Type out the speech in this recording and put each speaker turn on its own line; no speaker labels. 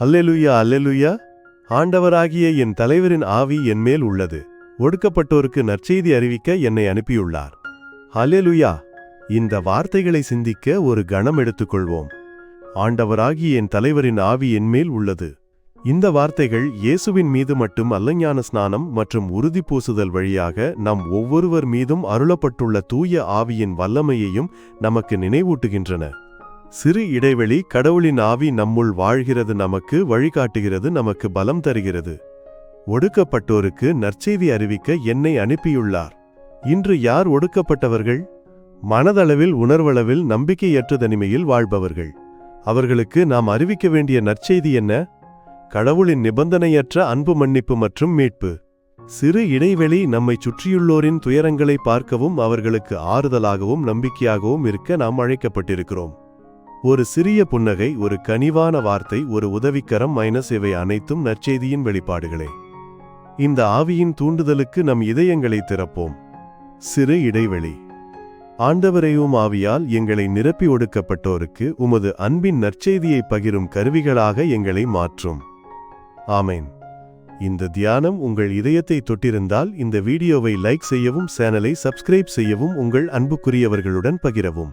Alleluia alleluia. ஆண்டவராகிய என் தலைவரின் ஆவி என்மேல் உள்ளது. ஒடுக்கப்பட்டோருக்கு நற்செய்தி அறிவிக்க என்னை அனுப்பியுள்ளார். அல்லெலுயா. இந்த வார்த்தைகளை சிந்திக்க ஒரு கணம் எடுத்துக்கொள்வோம். ஆண்டவராகிய என் தலைவரின் ஆவி என்மேல் உள்ளது. இந்த வார்த்தைகள் இயேசுவின் மீது மட்டும் அல்லஞான ஸ்நானம் மற்றும் உறுதி பூசுதல் வழியாக நம் ஒவ்வொருவர் மீதும் அருளப்பட்டுள்ள தூய ஆவியின் வல்லமையையும் நமக்கு நினைவூட்டுகின்றன. சிறு இடைவெளி கடவுளின் ஆவி நம்முள் வாழ்கிறது நமக்கு வழிகாட்டுகிறது நமக்கு பலம் தருகிறது. ஒடுக்கப்பட்டோருக்கு நற்செய்தி அறிவிக்க என்னை அனுப்பியுள்ளார். இன்று யார் ஒடுக்கப்பட்டவர்கள்? மனதளவில் உணர்வளவில் நம்பிக்கையற்ற தனிமையில் வாழ்பவர்கள். அவர்களுக்கு நாம் அறிவிக்க வேண்டிய நற்செய்தி என்ன? கடவுளின் நிபந்தனையற்ற அன்பு மன்னிப்பு மற்றும் மீட்பு. சிறு இடைவெளி நம்மை சுற்றியுள்ளோரின் துயரங்களை பார்க்கவும் அவர்களுக்கு ஆறுதலாகவும் நம்பிக்கையாகவும் இருக்க நாம் அழைக்கப்பட்டிருக்கிறோம். ஒரு சிறிய புன்னகை ஒரு கனிவான வார்த்தை ஒரு உதவிக்கரம் மைனஸ் இவை அனைத்தும் நற்செய்தியின் வெளிப்பாடுகளே. இந்த ஆவியின் தூண்டுதலுக்கு நம் இதயங்களை திறப்போம். சிறு இடைவெளி. ஆண்டவரையும் ஆவியால் எங்களை நிரப்பி ஒடுக்கப்பட்டோருக்கு உமது அன்பின் நற்செய்தியை பகிரும் கருவிகளாக எங்களை மாற்றும். ஆமேன். இந்த தியானம் உங்கள் இதயத்தை தொட்டிருந்தால் இந்த வீடியோவை லைக் செய்யவும் சேனலை சப்ஸ்கிரைப் செய்யவும் உங்கள் அன்புக்குரியவர்களுடன் பகிரவும்.